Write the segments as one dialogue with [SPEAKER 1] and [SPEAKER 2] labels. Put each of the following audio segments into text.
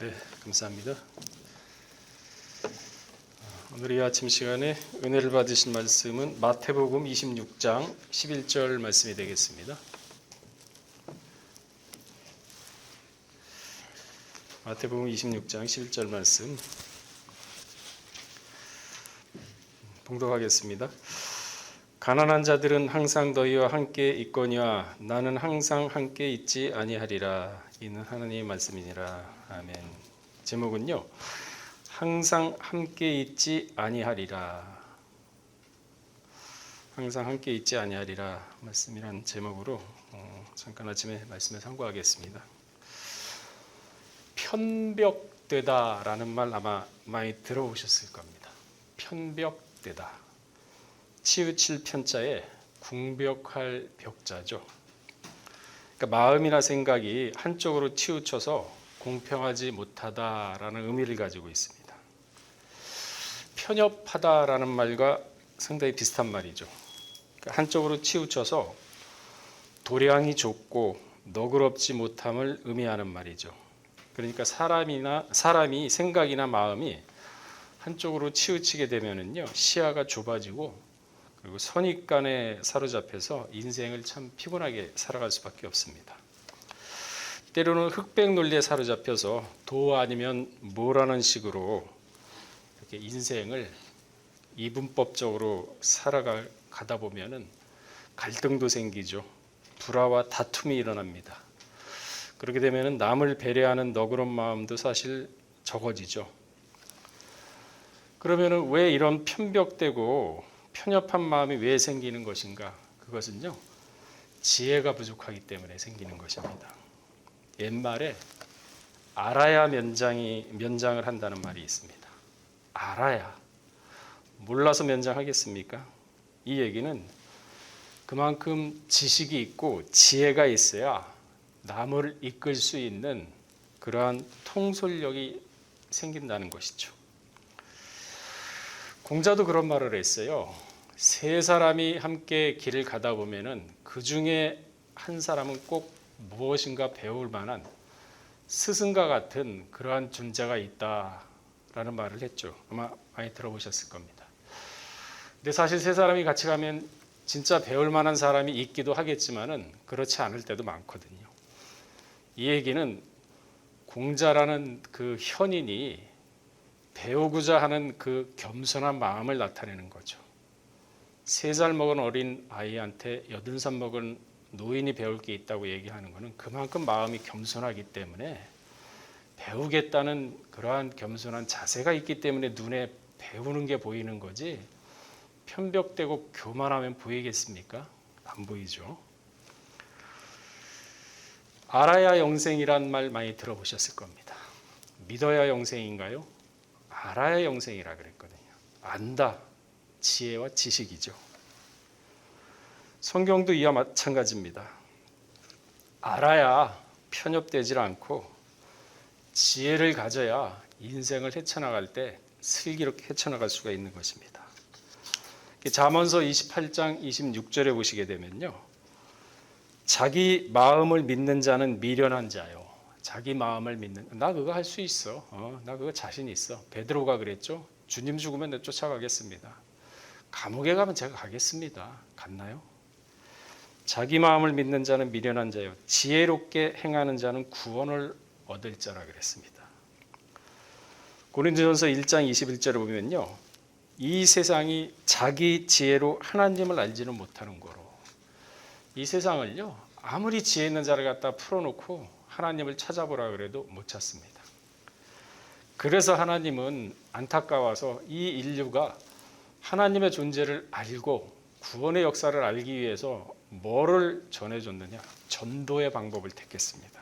[SPEAKER 1] 네, 감사합니다. 오늘 이 아침 시간에 은혜를 받으신 말씀은 마태복음 26장 11절 말씀이 되겠습니다. 마태복음 26장 11절 말씀 봉독하겠습니다. 가난한 자들은 항상 너희와 함께 있거니와 나는 항상 함께 있지 아니하리라. 이는 하나님의 말씀이니라. 아멘. 제목은요. 항상 함께 있지 아니하리라. 항상 함께 있지 아니하리라 말씀이란 제목으로 어, 잠깐 아침에 말씀에 참고하겠습니다. 편벽되다라는 말 아마 많이 들어보셨을 겁니다. 편벽되다. 치우칠 편자에 궁벽할 벽자죠. 그러니까 마음이나 생각이 한쪽으로 치우쳐서 공평하지 못하다라는 의미를 가지고 있습니다. 편협하다라는 말과 상당히 비슷한 말이죠. 그러니까 한쪽으로 치우쳐서 도량이 좁고 너그럽지 못함을 의미하는 말이죠. 그러니까 사람이나 사람이 생각이나 마음이 한쪽으로 치우치게 되면은요 시야가 좁아지고 그리고 선입관에 사로잡혀서 인생을 참 피곤하게 살아갈 수밖에 없습니다. 때로는 흑백 논리에 사로잡혀서 도 아니면 뭐라는 식으로 이렇게 인생을 이분법적으로 살아가다 보면은 갈등도 생기죠. 불화와 다툼이 일어납니다. 그렇게 되면은 남을 배려하는 너그러운 마음도 사실 적어지죠. 그러면은 왜 이런 편벽되고 편협한 마음이 왜 생기는 것인가? 그것은요. 지혜가 부족하기 때문에 생기는 것입니다. 옛말에 알아야 면장이 면장을 한다는 말이 있습니다. 알아야 몰라서 면장하겠습니까? 이 얘기는 그만큼 지식이 있고 지혜가 있어야 남을 이끌 수 있는 그러한 통솔력이 생긴다는 것이죠. 공자도 그런 말을 했어요. 세 사람이 함께 길을 가다 보면은 그 중에 한 사람은 꼭 무엇인가 배울 만한 스승과 같은 그러한 존재가 있다라는 말을 했죠. 아마 많이 들어보셨을 겁니다. 근데 사실 세 사람이 같이 가면 진짜 배울 만한 사람이 있기도 하겠지만은 그렇지 않을 때도 많거든요. 이 얘기는 공자라는 그 현인이 배우고자 하는 그 겸손한 마음을 나타내는 거죠. 세 살 먹은 어린 아이한테 여든 살 먹은 노인이 배울 게 있다고 얘기하는 것은 그만큼 마음이 겸손하기 때문에 배우겠다는 그러한 겸손한 자세가 있기 때문에 눈에 배우는 게 보이는 거지 편벽되고 교만하면 보이겠습니까? 안 보이죠. 알아야 영생이란 말 많이 들어보셨을 겁니다. 믿어야 영생인가요? 알아야 영생이라 그랬거든요. 안다. 지혜와 지식이죠. 성경도 이와 마찬가지입니다. 알아야 편협되질 않고 지혜를 가져야 인생을 헤쳐나갈 때 슬기롭게 헤쳐나갈 수가 있는 것입니다. 잠언서 28장 26절에 보시게 되면요. 자기 마음을 믿는 자는 미련한 자요. 자기 마음을 믿는 나 그거 할 수 있어. 어, 나 그거 자신 있어. 베드로가 그랬죠. 주님 죽으면 내 쫓아가겠습니다. 감옥에 가면 제가 가겠습니다. 갔나요? 자기 마음을 믿는 자는 미련한 자요. 지혜롭게 행하는 자는 구원을 얻을 자라 그랬습니다. 고린도전서 1장 21절을 보면요. 이 세상이 자기 지혜로 하나님을 알지는 못하는 거로. 이 세상을요. 아무리 지혜 있는 자를 갖다 풀어놓고 하나님을 찾아보라 그래도 못 찾습니다. 그래서 하나님은 안타까워서 이 인류가 하나님의 존재를 알고 구원의 역사를 알기 위해서 뭐를 전해줬느냐? 전도의 방법을 택했습니다.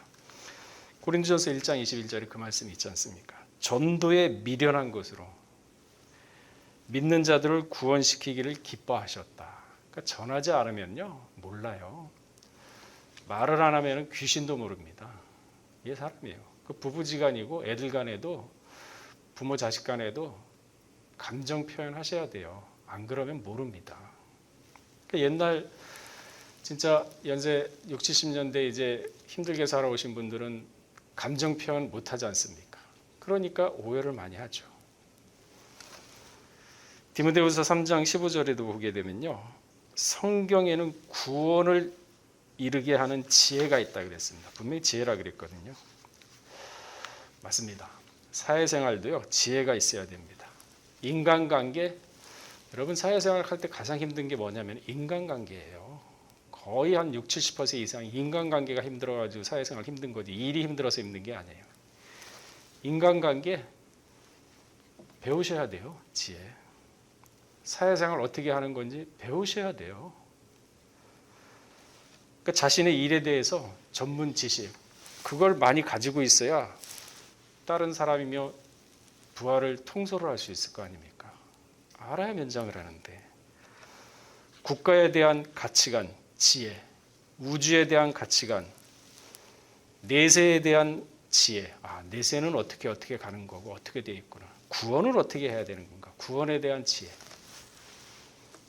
[SPEAKER 1] 고린도전서 1장 21절에 그 말씀이 있지 않습니까? 전도에 미련한 것으로 믿는 자들을 구원시키기를 기뻐하셨다. 그러니까 전하지 않으면요 몰라요. 말을 안 하면 귀신도 모릅니다. 이게 사람이에요. 그 부부지간이고 애들 간에도 부모 자식 간에도 감정 표현하셔야 돼요. 안 그러면 모릅니다. 그러니까 옛날 진짜 연세 6, 70년대 이제 힘들게 살아오신 분들은 감정 표현 못 하지 않습니까? 그러니까 오해를 많이 하죠. 디모데후서 3장 15절에도 보게 되면요. 성경에는 구원을 이르게 하는 지혜가 있다 그랬습니다. 분명히 지혜라 그랬거든요. 맞습니다. 사회생활도요. 지혜가 있어야 됩니다. 인간관계 여러분 사회생활 할 때 가장 힘든 게 뭐냐면 인간관계예요. 거의 한 6, 70% 이상 인간관계가 힘들어가지고 사회생활 힘든 거지 일이 힘들어서 힘든 게 아니에요. 인간관계 배우셔야 돼요. 지혜. 사회생활 어떻게 하는 건지 배우셔야 돼요. 그러니까 자신의 일에 대해서 전문 지식 그걸 많이 가지고 있어야 다른 사람이며 부하를 통솔을 할 수 있을 거 아닙니까? 알아야 면장을 하는데 국가에 대한 가치관, 지혜, 우주에 대한 가치관, 내세에 대한 지혜. 아, 내세는 어떻게 어떻게 가는 거고 어떻게 돼 있구나. 구원을 어떻게 해야 되는 건가? 구원에 대한 지혜.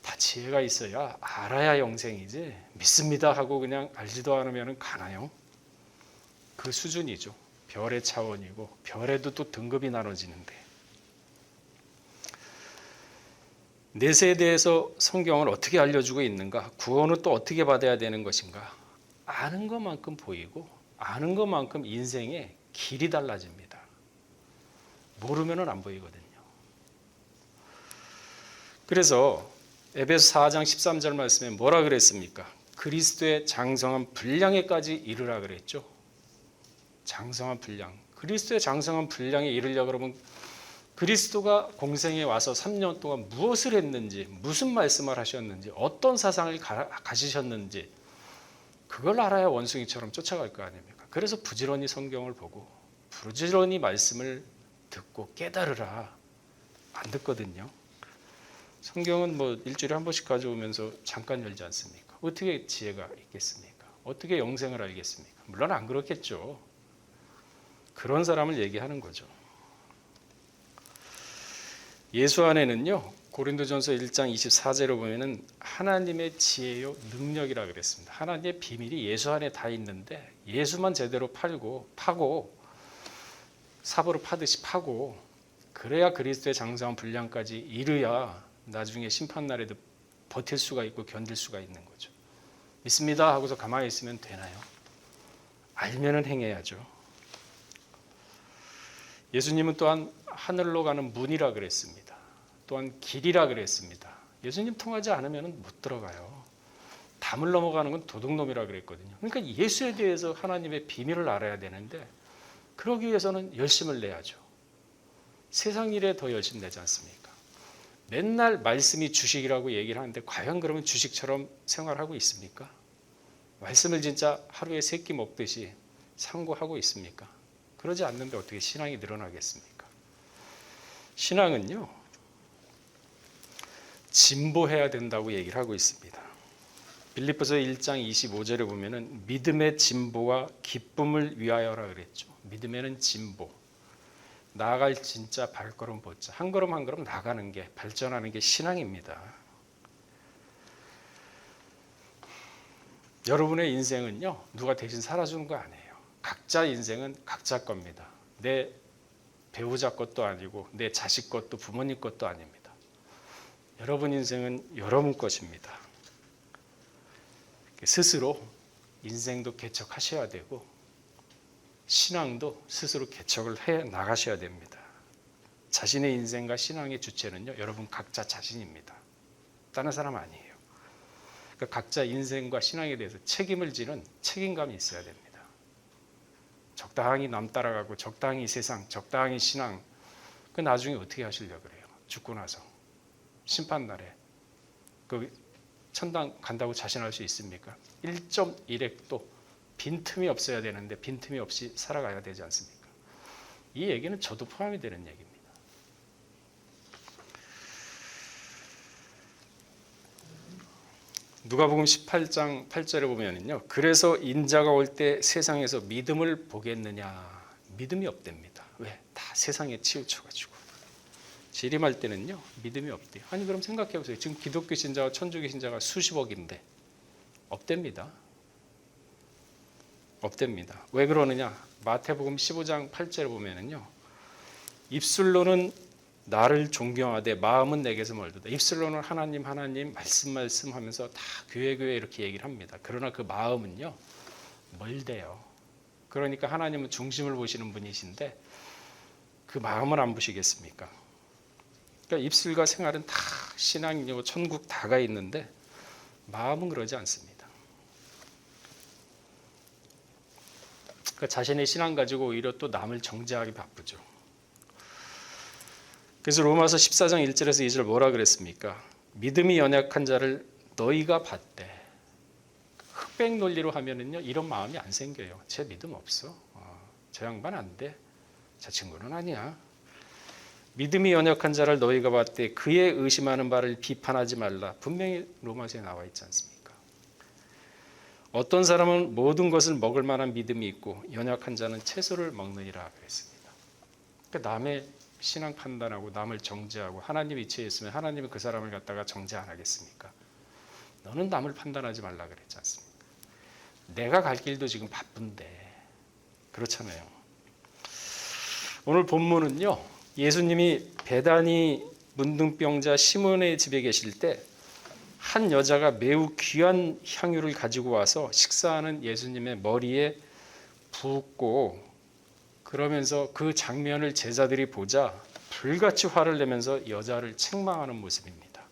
[SPEAKER 1] 다 지혜가 있어야 알아야 영생이지 믿습니다 하고 그냥 알지도 않으면 가나요? 그 수준이죠. 별의 차원이고 별에도 또 등급이 나눠지는데 내세에 대해서 성경은 어떻게 알려주고 있는가? 구원은 또 어떻게 받아야 되는 것인가? 아는 것만큼 보이고 아는 것만큼 인생의 길이 달라집니다. 모르면은 안 보이거든요. 그래서 에베소 4장 13절 말씀에 뭐라 그랬습니까? 그리스도의 장성한 분량에까지 이르라 그랬죠. 장성한 분량. 그리스도의 장성한 분량에 이르려 그러면 그리스도가 공생에 와서 3년 동안 무엇을 했는지, 무슨 말씀을 하셨는지, 어떤 사상을 가, 가지셨는지 그걸 알아야 원숭이처럼 쫓아갈 거 아닙니까? 그래서 부지런히 성경을 보고 부지런히 말씀을 듣고 깨달으라 안 듣거든요. 성경은 뭐 일주일에 한 번씩 가져오면서 잠깐 열지 않습니까? 어떻게 지혜가 있겠습니까? 어떻게 영생을 알겠습니까? 물론 안 그렇겠죠. 그런 사람을 얘기하는 거죠. 예수 안에는요. 고린도전서 1장 24절에 보면은 하나님의 지혜요 능력이라 그랬습니다. 하나님의 비밀이 예수 안에 다 있는데 예수만 제대로 팔고 파고 삽으로 파듯이 파고 그래야 그리스도의 장성한 분량까지 이르야 나중에 심판 날에도 버틸 수가 있고 견딜 수가 있는 거죠. 믿습니다 하고서 가만히 있으면 되나요? 알면은 행해야죠. 예수님은 또한 하늘로 가는 문이라 그랬습니다. 또한 길이라 그랬습니다. 예수님 통하지 않으면 못 들어가요. 담을 넘어가는 건 도둑놈이라 그랬거든요. 그러니까 예수에 대해서 하나님의 비밀을 알아야 되는데 그러기 위해서는 열심을 내야죠. 세상 일에 더 열심 내지 않습니까? 맨날 말씀이 주식이라고 얘기를 하는데 과연 그러면 주식처럼 생활하고 있습니까? 말씀을 진짜 하루에 세 끼 먹듯이 상고하고 있습니까? 그러지 않는데 어떻게 신앙이 늘어나겠습니까? 신앙은요, 진보해야 된다고 얘기를 하고 있습니다. 빌립보서 1장 25절에 보면은 믿음의 진보와 기쁨을 위하여라 그랬죠. 믿음에는 진보. 나아갈 진짜 발걸음 보자. 한 걸음 한 걸음 나가는 게 발전하는 게 신앙입니다. 여러분의 인생은요. 누가 대신 살아주는 거 아니에요. 각자 인생은 각자 겁니다. 내 배우자 것도 아니고 내 자식 것도 부모님 것도 아닙니다. 여러분 인생은 여러분 것입니다. 스스로 인생도 개척하셔야 되고 신앙도 스스로 개척을 해 나가셔야 됩니다. 자신의 인생과 신앙의 주체는요, 여러분 각자 자신입니다. 다른 사람 아니에요. 그러니까 각자 인생과 신앙에 대해서 책임을 지는 책임감이 있어야 됩니다. 적당히 남 따라가고 적당히 세상, 적당히 신앙, 그 나중에 어떻게 하시려고 그래요? 죽고 나서 심판 날에 그 천당 간다고 자신할 수 있습니까? 1.1핵도 빈틈이 없어야 되는데 빈틈이 없이 살아가야 되지 않습니까? 이 얘기는 저도 포함이 되는 얘기입니다. 누가복음 18장 8절에 보면은요. 그래서 인자가 올 때 세상에서 믿음을 보겠느냐? 믿음이 없답니다. 왜? 다 세상에 치우쳐 가지고. 재림할 때는요. 믿음이 없대요. 아니 그럼 생각해 보세요. 지금 기독교 신자와 천주교 신자가 수십억인데 없답니다. 없답니다. 왜 그러느냐? 마태복음 15장 8절에 보면은요. 입술로는 나를 존경하되 마음은 내게서 멀도다. 입술로는 하나님 하나님 말씀 말씀 하면서 다 교회 교회 이렇게 얘기를 합니다. 그러나 그 마음은요 멀대요. 그러니까 하나님은 중심을 보시는 분이신데 그 마음을 안 보시겠습니까? 그러니까 입술과 생활은 다 신앙이고 천국 다가 있는데 마음은 그러지 않습니다. 그러니까 자신의 신앙 가지고 오히려 또 남을 정죄하기 바쁘죠. 그래서 로마서 14장 1절에서 2절 뭐라 그랬습니까? 믿음이 연약한 자를 너희가 봤대. 흑백 논리로 하면은요 이런 마음이 안 생겨요. 제 믿음 없어. 어, 저 양반 안 돼. 저 친구는 아니야. 믿음이 연약한 자를 너희가 봤대. 그의 의심하는 바를 비판하지 말라. 분명히 로마서에 나와 있지 않습니까? 어떤 사람은 모든 것을 먹을 만한 믿음이 있고 연약한 자는 채소를 먹느니라 그랬습니다. 그러니까 남의 신앙 판단하고 남을 정죄하고 하나님 이치에 있으면 하나님은 그 사람을 갖다가 정죄 안 하겠습니까? 너는 남을 판단하지 말라 그랬지 않습니까? 내가 갈 길도 지금 바쁜데 그렇잖아요. 오늘 본문은요 예수님이 배단이 문둥병자 시몬의 집에 계실 때 한 여자가 매우 귀한 향유를 가지고 와서 식사하는 예수님의 머리에 붓고 그러면서 그 장면을 제자들이 보자 불같이 화를 내면서 여자를 책망하는 모습입니다.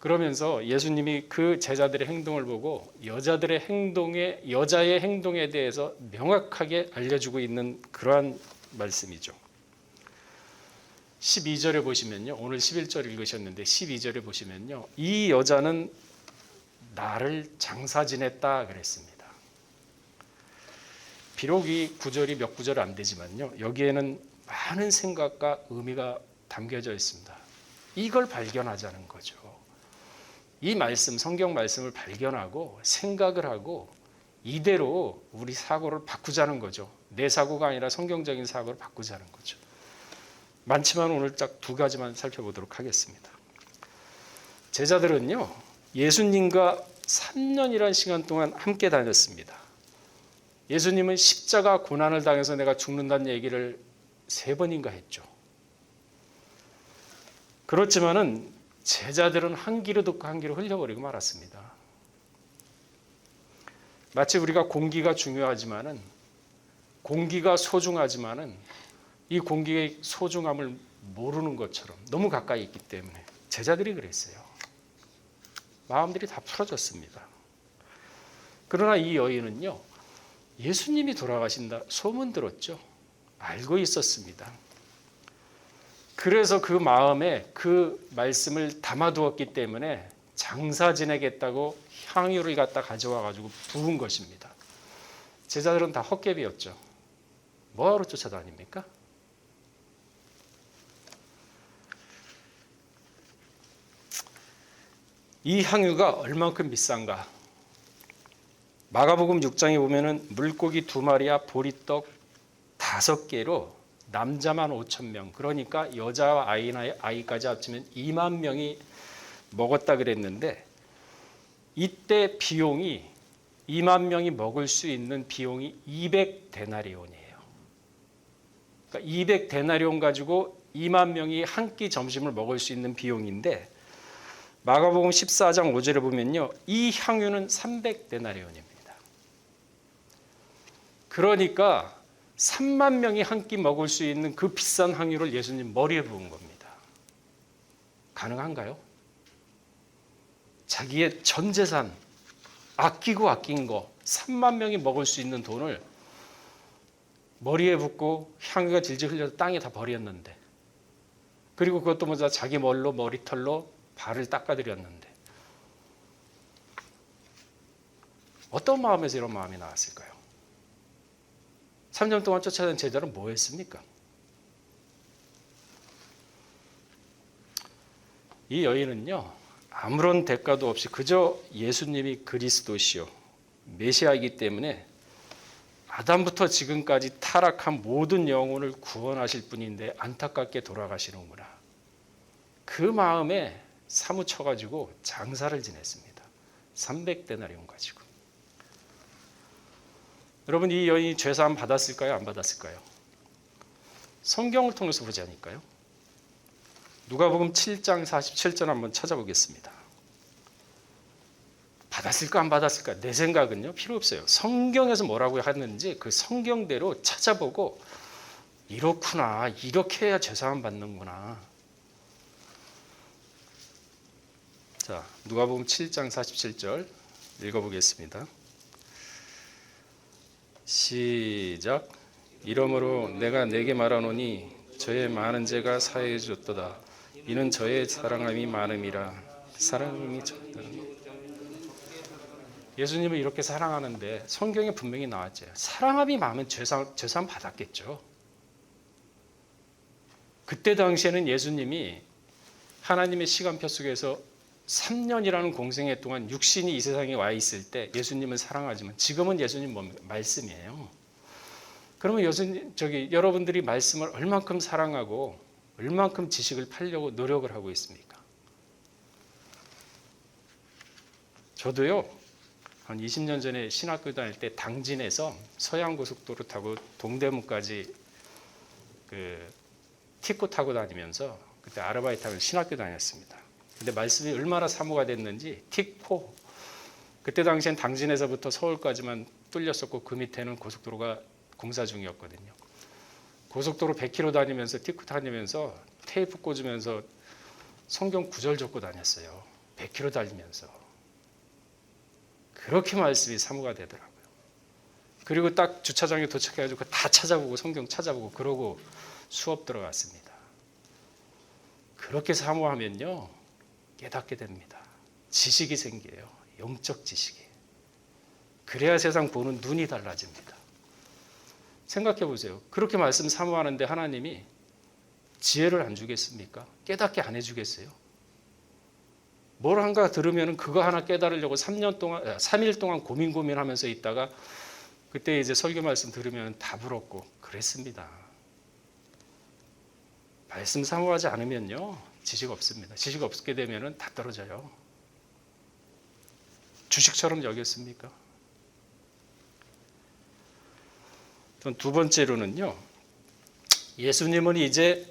[SPEAKER 1] 그러면서 예수님이 그 제자들의 행동을 보고 여자들의 행동에 여자의 행동에 대해서 명확하게 알려주고 있는 그러한 말씀이죠. 12절에 보시면요. 오늘 11절 읽으셨는데 12절에 보시면요. 이 여자는 나를 장사 지냈다 그랬습니다. 비록 이 구절이 몇 구절 안 되지만요. 여기에는 많은 생각과 의미가 담겨져 있습니다. 이걸 발견하자는 거죠. 이 말씀, 성경 말씀을 발견하고 생각을 하고 이대로 우리 사고를 바꾸자는 거죠. 내 사고가 아니라 성경적인 사고를 바꾸자는 거죠. 많지만 오늘 딱 두 가지만 살펴보도록 하겠습니다. 제자들은요, 예수님과 3년이라는 시간 동안 함께 다녔습니다. 예수님은 십자가 고난을 당해서 내가 죽는다는 얘기를 세 번인가 했죠. 그렇지만은 제자들은 한 귀로 듣고 한 귀로 흘려버리고 말았습니다. 마치 우리가 공기가 중요하지만은 공기가 소중하지만은 이 공기의 소중함을 모르는 것처럼 너무 가까이 있기 때문에 제자들이 그랬어요. 마음들이 다 풀어졌습니다. 그러나 이 여인은요, 예수님이 돌아가신다 소문 들었죠. 알고 있었습니다. 그래서 그 마음에 그 말씀을 담아두었기 때문에 장사 지내겠다고 향유를 갖다 가져와 가지고 부은 것입니다. 제자들은 다 헛개비였죠. 뭐하러 쫓아다닙니까? 이 향유가 얼만큼 비싼가? 마가복음 6장에 보면은 물고기 두 마리와 보리떡 다섯 개로 남자만 5천 명, 그러니까 여자와 아이나 아이까지 합치면 2만 명이 먹었다 그랬는데 이때 비용이 2만 명이 먹을 수 있는 비용이 200 데나리온이에요. 그러니까 200 데나리온 가지고 2만 명이 한 끼 점심을 먹을 수 있는 비용인데 마가복음 14장 5절에 보면요. 이 향유는 300 데나리온입니다. 그러니까 3만 명이 한 끼 먹을 수 있는 그 비싼 향유를 예수님 머리에 부은 겁니다. 가능한가요? 자기의 전 재산 아끼고 아낀 거 3만 명이 먹을 수 있는 돈을 머리에 붓고 향유가 질질 흘려서 땅에 다 버렸는데 그리고 그것도 뭐자 자기 멀로 머리털로 발을 닦아드렸는데 어떤 마음에서 이런 마음이 나왔을까요? 3년 동안 쫓아다닌 제자는 뭐 했습니까? 이 여인은요, 아무런 대가도 없이 그저 예수님이 그리스도시요, 메시아이기 때문에 아담부터 지금까지 타락한 모든 영혼을 구원하실 분인데 안타깝게 돌아가시는구나. 그 마음에 사무쳐가지고 장사를 지냈습니다. 300데나리온 가지고. 여러분 이 여인이 죄사함 받았을까요? 안 받았을까요? 성경을 통해서 보자니까요. 누가복음 7장 47절 한번 찾아보겠습니다. 받았을까 안 받았을까 내 생각은요 필요 없어요. 성경에서 뭐라고 하는지 그 성경대로 찾아보고 이렇구나 이렇게 해야 죄사함 받는구나. 자 누가복음 7장 47절 읽어보겠습니다. 시작. 이러므로 내가 내게 말하노니 저의 많은 죄가 사해 줬도다. 이는 저의 사랑함이 많음이라. 사랑함이 적다. 예수님을 이렇게 사랑하는데 성경에 분명히 나왔죠. 사랑함이 많으면 죄상 죄상 받았겠죠. 그때 당시에는 예수님이 하나님의 시간표 속에서 3년이라는 공생애 동안 육신이 이 세상에 와 있을 때 예수님을 사랑하지만 지금은 예수님? 말씀이에요. 그러면 예수님 저기 여러분들이 말씀을 얼만큼 사랑하고 얼만큼 지식을 팔려고 노력을 하고 있습니까? 저도요. 한 20년 전에 신학교 다닐 때 당진에서 서양 고속도로 타고 동대문까지 그 티코 타고 다니면서 그때 아르바이트 하면서 신학교 다녔습니다. 근데 말씀이 얼마나 사모가 됐는지 티코 그때 당시엔 당진에서부터 서울까지만 뚫렸었고 그 밑에는 고속도로가 공사 중이었거든요. 고속도로 100km 다니면서 티코 다니면서 테이프 꽂으면서 성경 구절 적고 다녔어요. 100km 달리면서. 그렇게 말씀이 사모가 되더라고요. 그리고 딱 주차장에 도착해가지고 다 찾아보고 성경 찾아보고 그러고 수업 들어갔습니다. 그렇게 사모하면요 깨닫게 됩니다. 지식이 생겨요. 영적 지식이. 그래야 세상 보는 눈이 달라집니다. 생각해 보세요. 그렇게 말씀 사모하는데 하나님이 지혜를 안 주겠습니까? 깨닫게 안 해주겠어요? 뭘 한가 들으면 그거 하나 깨달으려고 3년 동안, 3일 동안 고민 고민하면서 있다가 그때 이제 설교 말씀 들으면 다 부럽고 그랬습니다. 말씀 사모하지 않으면요 지식 없습니다. 지식 없게 되면은 다 떨어져요. 주식처럼 여겼습니까? 두 번째로는요 예수님은 이제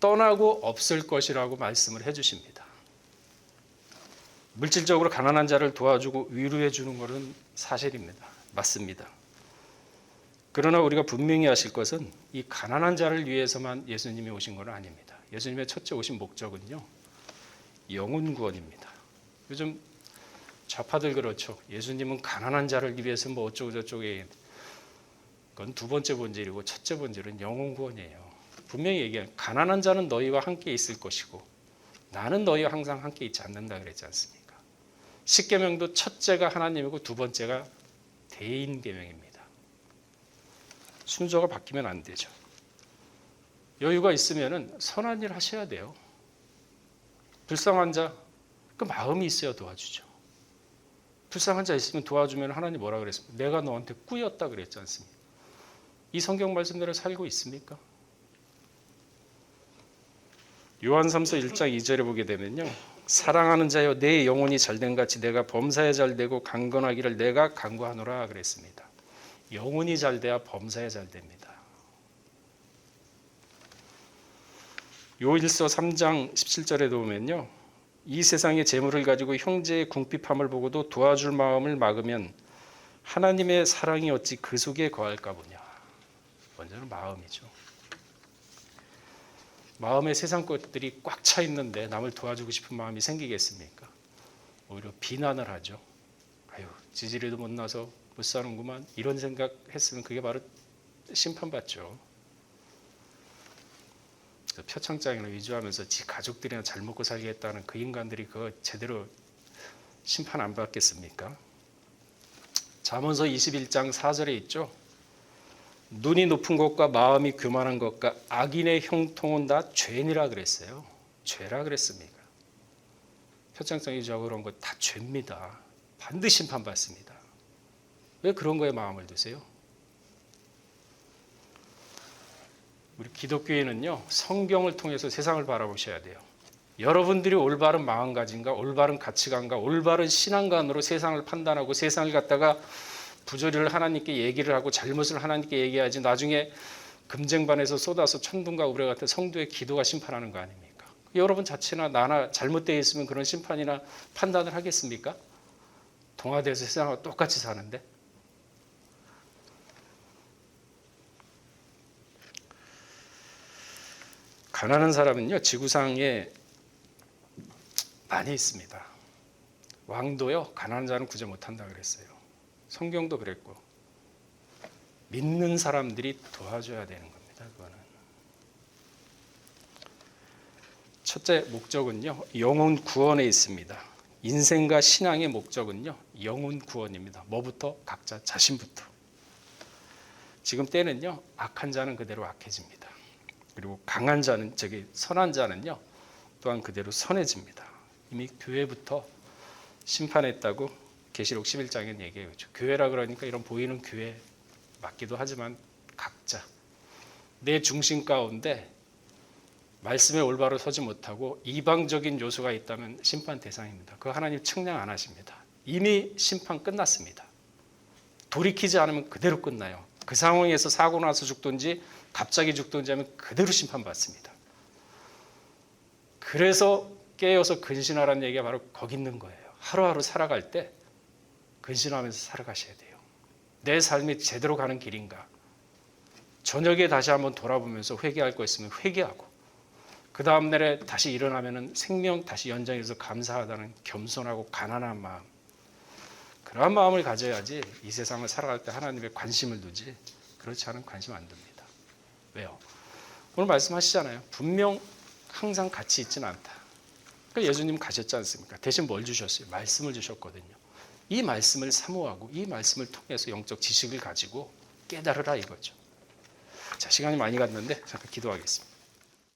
[SPEAKER 1] 떠나고 없을 것이라고 말씀을 해 주십니다. 물질적으로 가난한 자를 도와주고 위로해 주는 것은 사실입니다. 맞습니다. 그러나 우리가 분명히 아실 것은 이 가난한 자를 위해서만 예수님이 오신 것은 아닙니다. 예수님의 첫째 오신 목적은요. 영혼 구원입니다. 요즘 좌파들 그렇죠. 예수님은 가난한 자를 위해서 뭐 어쩌고 저쩌고 그건 두 번째 본질이고 첫째 본질은 영혼 구원이에요. 분명히 얘기해요. 가난한 자는 너희와 함께 있을 것이고 나는 너희와 항상 함께 있지 않는다 그랬지 않습니까? 십계명도 첫째가 하나님이고 두 번째가 대인 계명입니다. 순서가 바뀌면 안 되죠. 여유가 있으면은 선한 일 하셔야 돼요. 불쌍한 자, 그 마음이 있어야 도와주죠. 불쌍한 자 있으면 도와주면 하나님 뭐라 그랬습니까? 내가 너한테 꾸였다 그랬지 않습니까? 이 성경 말씀대로 살고 있습니까? 요한삼서 1장 2절에 보게 되면요. 사랑하는 자여 내 영혼이 잘된 같이 내가 범사에 잘되고 강건하기를 내가 강구하노라 그랬습니다. 영혼이 잘돼야 범사에 잘됩니다. 요일서 3장 17절에 보면요. 이 세상의 재물을 가지고 형제의 궁핍함을 보고도 도와줄 마음을 막으면 하나님의 사랑이 어찌 그 속에 거할까 보냐. 먼저는 마음이죠. 마음에 세상 것들이 꽉 차 있는데 남을 도와주고 싶은 마음이 생기겠습니까? 오히려 비난을 하죠. 아유, 지지리도 못 나서 못 사는구만. 이런 생각 했으면 그게 바로 심판받죠. 표창장이나 위조하면서 지 가족들이나 잘 먹고 살겠다는 그 인간들이 그거 제대로 심판 안 받겠습니까? 잠언서 21장 4절에 있죠. 눈이 높은 것과 마음이 교만한 것과 악인의 형통은 다 죄니라 그랬어요. 죄라 그랬습니까? 표창장 위조하고 그런 거 다 죄입니다. 반드시 심판받습니다. 왜 그런 거에 마음을 두세요? 우리 기독교인은요 성경을 통해서 세상을 바라보셔야 돼요. 여러분들이 올바른 마음가짐과 올바른 가치관과 올바른 신앙관으로 세상을 판단하고 세상을 갖다가 부조리를 하나님께 얘기를 하고 잘못을 하나님께 얘기하지 나중에 금쟁반에서 쏟아서 천둥과 우레 같은 성도의 기도가 심판하는 거 아닙니까? 여러분 자체나 나나 잘못되어 있으면 그런 심판이나 판단을 하겠습니까? 동화돼서 세상과 똑같이 사는데 가난한 사람은요 지구상에 많이 있습니다. 왕도요 가난한 자는 구제 못한다 그랬어요. 성경도 그랬고 믿는 사람들이 도와줘야 되는 겁니다. 그거는 첫째 목적은요 영혼 구원에 있습니다. 인생과 신앙의 목적은요 영혼 구원입니다. 뭐부터 각자 자신부터. 지금 때는요 악한 자는 그대로 악해집니다. 그리고 강한 자는 저기 선한 자는요 또한 그대로 선해집니다. 이미 교회부터 심판했다고 계시록 11장에 얘기해요. 교회라 그러니까 이런 보이는 교회 맞기도 하지만 각자 내 중심 가운데 말씀에 올바로 서지 못하고 이방적인 요소가 있다면 심판 대상입니다. 그 하나님 측량 안 하십니다. 이미 심판 끝났습니다. 돌이키지 않으면 그대로 끝나요. 그 상황에서 사고 나서 죽든지 갑자기 죽든지 하면 그대로 심판받습니다. 그래서 깨어서 근신하라는 얘기가 바로 거기 있는 거예요. 하루하루 살아갈 때 근신하면서 살아가셔야 돼요. 내 삶이 제대로 가는 길인가? 저녁에 다시 한번 돌아보면서 회개할 거 있으면 회개하고 그 다음 날에 다시 일어나면은 생명 다시 연장해서 감사하다는 겸손하고 가난한 마음 그러한 마음을 가져야지 이 세상을 살아갈 때 하나님의 관심을 두지 그렇지 않은 관심 안 둡니다. 왜요? 오늘 말씀하시잖아요. 분명 항상 같이 있지는 않다. 그 예수님 가셨지 않습니까? 대신 뭘 주셨어요? 말씀을 주셨거든요. 이 말씀을 사모하고 이 말씀을 통해서 영적 지식을 가지고 깨달으라 이거죠. 자, 시간이 많이 갔는데 잠깐 기도하겠습니다.